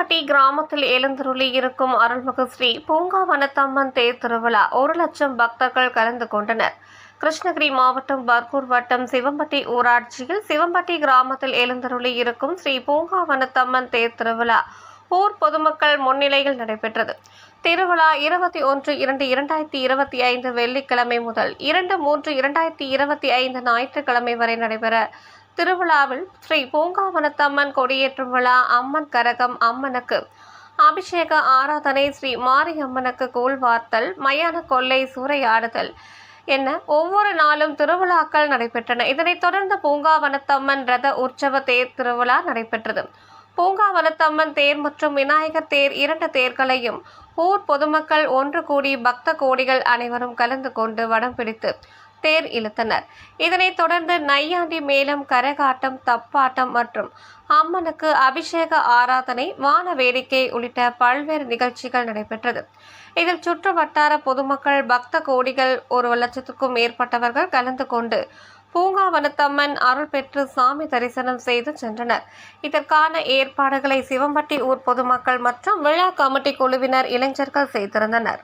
கிராமத்தில் எழுந்தருளி இருக்கும் அருள்மிகு ஸ்ரீ பூங்காவனத்தம்மன் தேர் திருவிழா ஒரு லட்சம் பக்தர்கள் கலந்து கொண்டனர். கிருஷ்ணகிரி மாவட்டம் பர்கூர் வட்டம் சிவம்பட்டி ஊராட்சியில் சிவம்பட்டி கிராமத்தில் எழுந்தருளி இருக்கும் ஸ்ரீ பூங்காவனத்தம்மன் தேர் திருவிழா ஊர் பொதுமக்கள் முன்னிலையில் நடைபெற்றது. திருவிழா இருபத்தி ஒன்று இரண்டு இரண்டாயிரத்தி இருபத்தி ஐந்து வெள்ளிக்கிழமை முதல் இரண்டு மூன்று இரண்டாயிரத்தி இருபத்தி ஐந்து ஞாயிற்றுக்கிழமை வரை நடைபெற திருவிழாவில் ஸ்ரீ பூங்காவனத்தம்மன் கொடியேற்றும் விழா அம்மன் கரகம் அம்மனுக்கு. அபிஷேக ஆராதனை ஸ்ரீ மாரியம்மனுக்கு கூழ்வார்த்தல் மயான கொள்ளை சூறையாடுதல் என ஒவ்வொரு நாளும் திருவிழாக்கள் நடைபெற்றன. இதனைத் தொடர்ந்து பூங்காவனத்தம்மன் ரத உற்சவ தேர் திருவிழா நடைபெற்றது. பூங்காவனத்தம்மன் தேர் மற்றும் விநாயகர் தேர் இரண்டு தேர்களையும் ஊர் பொதுமக்கள் ஒன்று கூடி பக்த கோடிகள் அனைவரும் கலந்து கொண்டு வடம் பிடித்து தேர் இழுத்தனர். இதனைத் தொடர்ந்து நையாண்டி மேளம் கரகாட்டம் தப்பாட்டம் மற்றும் அம்மனுக்கு அபிஷேக ஆராதனை வான வேடிக்கை உள்ளிட்ட பல்வேறு நிகழ்ச்சிகள் நடைபெற்றது. இதில் சுற்று வட்டார பொதுமக்கள் பக்த கோடிகள் ஒரு லட்சத்துக்கும் மேற்பட்டவர்கள் கலந்து கொண்டு பூங்காவனத்தம்மன் அருள் பெற்று சாமி தரிசனம் செய்து சென்றனர். இதற்கான ஏற்பாடுகளை சிவம்பட்டி ஊர் பொதுமக்கள் மற்றும் விழா கமிட்டி குழுவினர் இளைஞர்கள் செய்திருந்தனர்.